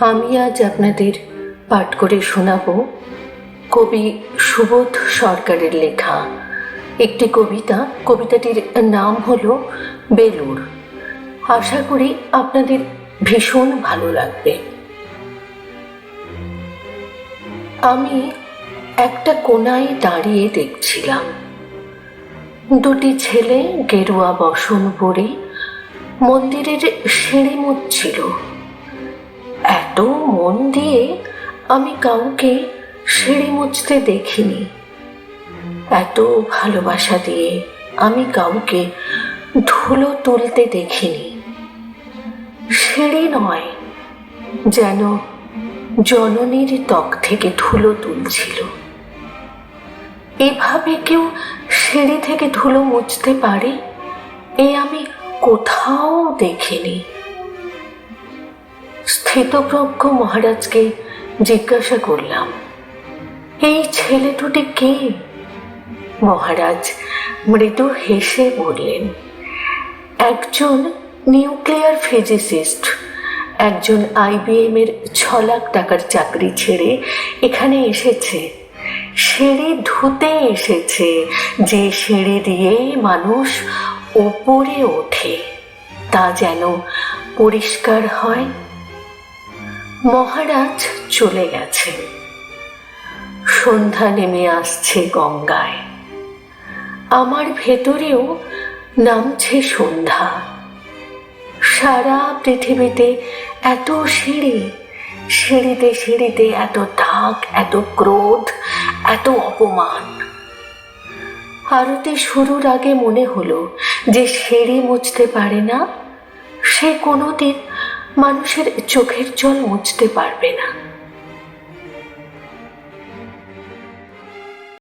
আমি আজ আপনাদের পাঠ করে শোনাব কবি সুবোধ সরকারের লেখা। একটি কবিতা, কবিতাটির নাম হল বেলুর আশা করি আপনাদের ভীষণ ভালো লাগবে। আমি একটা কোনায় দাঁড়িয়ে দেখছিলাম। দুটি ছেলে গেরুয়া বসন পরে মন্দিরের সিঁড়ি মুচ্ছিল। দিয়ে আমি কাউকে সিঁড়ি মুছতে দেখিনি। এত ভালোবাসা দিয়ে আমি কাউকে ধুলো তুলতে দেখিনি। সিঁড়ি নয়, যেন জননীর ত্বক থেকে ধুলো তুলছিল। এভাবে কেউ সিঁড়ি থেকে ধুলো মুছতে পারে, এ আমি কোথাও দেখিনি। স্থিতপ্রজ্ঞ মহারাজকে জিজ্ঞাসা করলাম, এই ছেলে দুটি কে? মহারাজ মৃদু হেসে বললেন, একজন নিউক্লিয়ার ফিজিসিস্ট, একজন আইবিএম এর ছ লাখ টাকার চাকরি ছেড়ে এখানে এসেছে। সিঁড়ি ধুতে এসেছে, যে সিঁড়ি দিয়ে মানুষ ওপরে ওঠে, তা যেন পরিষ্কার হয়। মহারাজ চলে গেছেন সন্ধ্যা নেমে আসছে গঙ্গায়। আমার ভেতরেও নামছে সন্ধ্যা। সারা পৃথিবীতে এত সিঁড়ি, সিঁড়িতে সিঁড়িতে এত দাগ এত ক্রোধ, এত অপমান। আরতি শুরুর আগে মনে হলো যে সিঁড়ি মুছতে পারে না, সে কোনোদিন মানুষের চোখের জল মুছতে পারবে না।